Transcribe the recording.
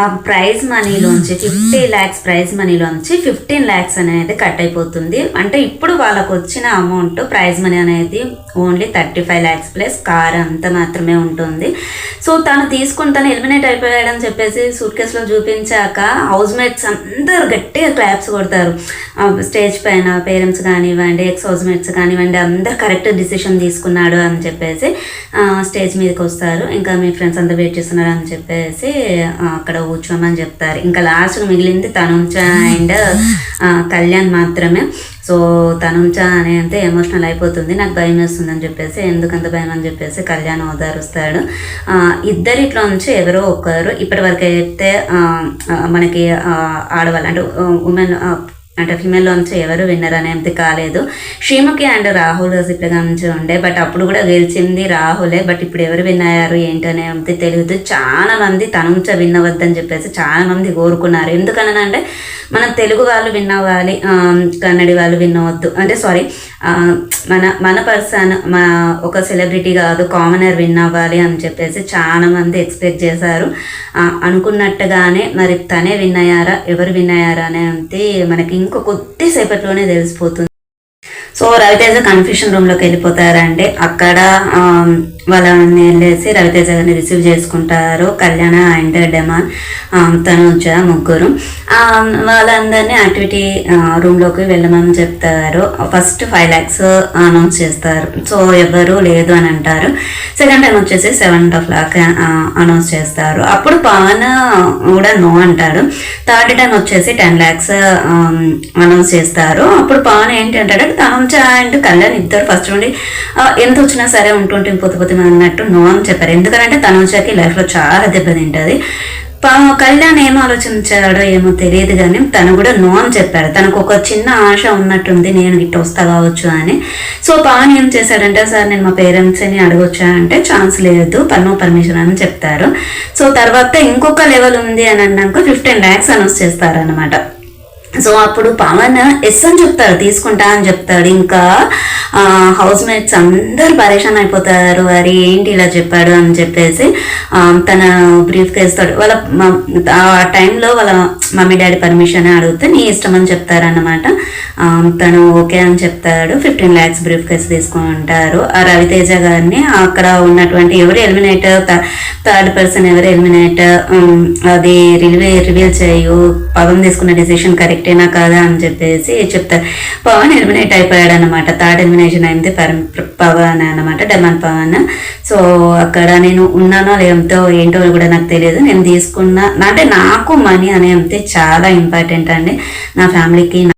ఆ ప్రైజ్ మనీలోంచి fifty lakhs prize మనీలోంచి ఫిఫ్టీన్ ల్యాక్స్ అనేది కట్ అయిపోతుంది. అంటే ఇప్పుడు వాళ్ళకు వచ్చిన అమౌంట్ ప్రైజ్ మనీ అనేది only thirty five lakhs plus car అంత మాత్రమే ఉంటుంది. సో తను తీసుకుని తను ఎలిమినేట్ అయిపోయాడని చెప్పేసి సూట్ కేసులో చూపించాక హౌస్ మేట్స్ అందరు గట్టిగా క్లాప్స్ కొడతారు. స్టేజ్ పైన పేరెంట్స్ కానివ్వండి ఎక్స్ హౌస్ మేట్స్ కానివ్వండి అందరు కరెక్ట్ డిసిషన్ తీసుకున్నాడు అని చెప్పేసి స్టేజ్ మీదకి వస్తారు ఇంకా మీ ఫ్రెండ్స్ అంతా వెయిట్ చేస్తున్నారు అని చెప్పేసి అక్కడ కూర్చోమని చెప్తారు. ఇంకా లాస్ట్ మిగిలింది తనుంచ అండ్ కళ్యాణ్ మాత్రమే. సో తనుంచ అని అంటే ఎమోషనల్ అయిపోతుంది. నాకు భయం వేస్తుందని చెప్పేసి ఎందుకంత భయం అని చెప్పేసి కళ్యాణ్ ఓదారుస్తాడు. ఇద్దరిట్లో నుంచి ఎవరో ఒకరు ఇప్పటి వరకు అయితే మనకి ఆడవాళ్ళు అంటే ఉమెన్ అంటే ఫిమేల్లో నుంచి ఎవరు విన్నర్ అనేది కాలేదు. శ్రీముఖి అండ్ రాహుల్ ఇప్పటిగా నుంచి ఉండే బట్ అప్పుడు కూడా గెలిచింది రాహులే. బట్ ఇప్పుడు ఎవరు విన్ అయ్యారు ఏంటనేది తెలియదు. చాలా మంది తనుంచ విన్ అవ్వద్దని చెప్పేసి చాలా మంది కోరుకున్నారు ఎందుకనంటే మన తెలుగు వాళ్ళు విన్ అవ్వాలి కన్నడి వాళ్ళు విన్ అవ్వద్దు. అంటే సారీ మన మన పర్సన్ మా ఒక సెలబ్రిటీ కాదు కామనర్ విన్ అవ్వాలి అని చెప్పేసి చాలా మంది ఎక్స్పెక్ట్ చేశారు. అనుకున్నట్టుగానే మరి తనే విన్ అయ్యారా ఎవరు విన్ అయ్యారా అనేది మనకి ఇంకో కొద్దిసేపట్లోనే తెలిసిపోతుంది. సో రవితేజ కన్ఫ్యూషన్ రూమ్లోకి వెళ్ళిపోతారంటే అక్కడ వాళ్ళని వెళ్ళేసి రవితేజ గారిని రిసీవ్ చేసుకుంటారు. కళ్యాణ అండ్ డెమాన్ ఆమ్, తనుజ ముగ్గురు. వాళ్ళందరినీ యాక్టివిటీ రూమ్లోకి వెళ్ళమని చెప్తారు. ఫస్ట్ ఫైవ్ ల్యాక్స్ అనౌన్స్ చేస్తారు. సో ఎవరు లేదు అని అంటారు. సెకండ్ టైం వచ్చేసి seven and half lakh announce చేస్తారు. అప్పుడు పవన్ కూడా నో అంటాడు. థర్డ్ టైం వచ్చేసి టెన్ ల్యాక్స్ అనౌన్స్ చేస్తారు. అప్పుడు పవన్ ఏంటి అంటాడు? తనుంచ అండ్ కళ్యాణ్ ఇద్దరు ఫస్ట్ నుండి ఎంత వచ్చినా సరే ఉంటుంటే పోతే పోతున్నాను అన్నట్టు నోన్ చెప్పారు. ఎందుకంటే తనుంచకి లైఫ్లో చాలా దెబ్బతింటుంది పా- కళ్యాణ్ ఏం ఆలోచించాడో ఏమో తెలియదు కానీ తను కూడా నో అని చెప్పాడు. తనకు ఒక చిన్న ఆశ ఉన్నట్టుంది నేను ఇట్ వస్తా కావచ్చు అని. సో పవన్ ఏం చేశాడంటే సార్ నేను మా పేరెంట్స్ని అడగొచ్చా? అంటే ఛాన్స్ లేదు పన్ను పర్మిషన్ అని చెప్తారు. సో తర్వాత ఇంకొక లెవెల్ ఉంది అని అన్నాక ఫిఫ్టీన్ ల్యాక్స్ అనౌన్స్ చేస్తారనమాట సో అప్పుడు పవన్ ఎస్ అని చెప్తాడు తీసుకుంటా అని చెప్తాడు. ఇంకా హౌస్ మేట్స్ అందరు పరేషాన్ అయిపోతారు. అరే ఏంటి ఇలా చెప్పాడు అని చెప్పేసి తన బ్రీఫ్ కేస్తాడు వాళ్ళ ఆ టైంలో వాళ్ళ మమ్మీ డాడీ పర్మిషన్ అడిగితే నీ ఇష్టం అని చెప్తారన్నమాట. తను ఓకే అని చెప్తాడు. ఫిఫ్టీన్ ల్యాక్స్ బ్రీఫ్ కేసు తీసుకుంటారు. ఆ రవితేజ గారిని అక్కడ ఉన్నటువంటి ఎవరు ఎలిమినేట్ థర్డ్ పర్సన్ ఎవరు ఎలిమినేట్ అది రివీ రివీల్ చేయు పవన్ తీసుకున్న డెసిషన్ కరెక్ట్ కరెక్టేనా కాదా అని చెప్పేసి చెప్తారు పవన్ ఎలిమినేట్ అయిపోయాడు అనమాట థర్డ్ ఎలిమినేషన్ అయింది పరం పవన్ అనమాట డమన్ పవన్. సో అక్కడ నేను ఉన్నానో లేదో ఏంటో కూడా నాకు తెలియదు. నేను తీసుకున్న అంటే నాకు మనీ అనేది చాలా ఇంపార్టెంట్ అండి. నా ఫ్యామిలీకి